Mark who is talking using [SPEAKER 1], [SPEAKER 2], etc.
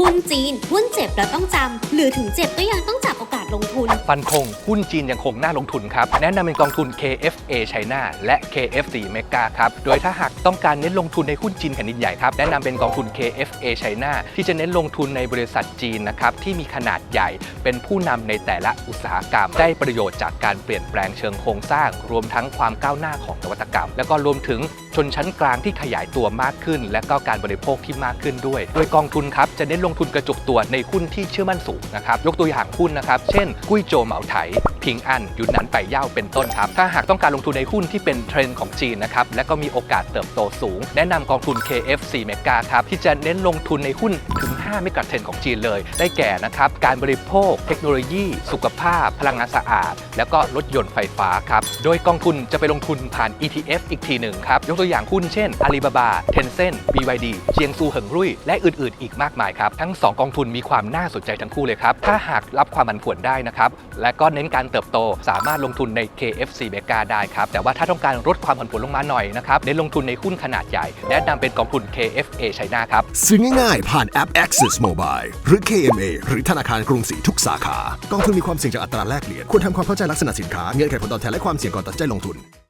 [SPEAKER 1] หุ้นจีน หุ้นเจ็บแล้วต้องจำ หรือถึงเจ็บก็ยังต้องจับโอกาสลงทุน
[SPEAKER 2] ฟันคง หุ้นจีนยังคงน่าลงทุนครับ แนะนำเป็นกองทุน KFA China และ KF4 Mega ครับ โดยถ้าหากต้องการเน้นลงทุนในหุ้นจีนแผ่นดินใหญ่ครับ แนะนำเป็นกองทุน KFA China ที่จะเน้นลงทุนในบริษัทจีนนะครับ ที่มีขนาดใหญ่ เป็นผู้นำในแต่ละอุตสาหกรรม ได้ประโยชน์จากการเปลี่ยนแปลงเชิงโครงสร้าง รวมทั้งความก้าวหน้าของนวัตกรรม แล้วก็รวมถึง ชนชั้นกลางที่ขยายตัวมากขึ้น และก็การบริโภคที่มากขึ้นด้วย โดยกองทุนครับจะเน้นลงทุนกระจุกตัวในหุ้นที่เชื่อมั่นสูงนะครับยกตัวอย่างหุ้นนะครับเช่น กุ้ยโจวเหมาไถพิงอันยุนนันไปเย่าเป็นต้นครับ ถ้าหากต้องการลงทุนในหุ้นที่เป็นเทรนด์ของจีนนะครับและก็มีโอกาสเติบโตสูง แนะนำกองทุน KF4 Mega ครับที่จะเน้นลงทุนในหุ้นถึง5เมกะเทรนด์ของจีนเลย ได้แก่นะครับการบริโภค เทคโนโลยี สุขภาพ พลังงานสะอาด แล้วก็รถยนต์ไฟฟ้าครับโดยกองทุนจะไปลงทุนผ่าน ETF อีกทีหนึ่งครับยกตัวอย่างหุ้นเช่น Alibaba Tencent BYD เจียงซูเหิงรุ่ย และอื่นๆ อีกมากมายครับ ทั้ง 2 กองทุนมีความน่าสนใจทั้งคู่เลยครับ ถ้าหากรับความผันผวนได้นะครับ และก็เน้นการเติบโตสามารถลงทุนใน KFC Mega ได้ครับ แต่ว่าถ้าต้องการลดความผันผวนลงมาหน่อยนะครับเน้นลงทุนในหุ้นขนาดใหญ่แนะนำเป็นกองทุน KFA China ครับ
[SPEAKER 3] ซื้อง่ายๆ ผ่านแอป Access Mobile หรือ KMA หรือธนาคารกรุงศรีทุกสาขากองทุนมีความเสี่ยงจากอัตราแลกเปลี่ยนควรทำความเข้าใจลักษณะสินค้าเงื่อนไขผลตอบแทนและความเสี่ยงก่อนตัดใจลงทุน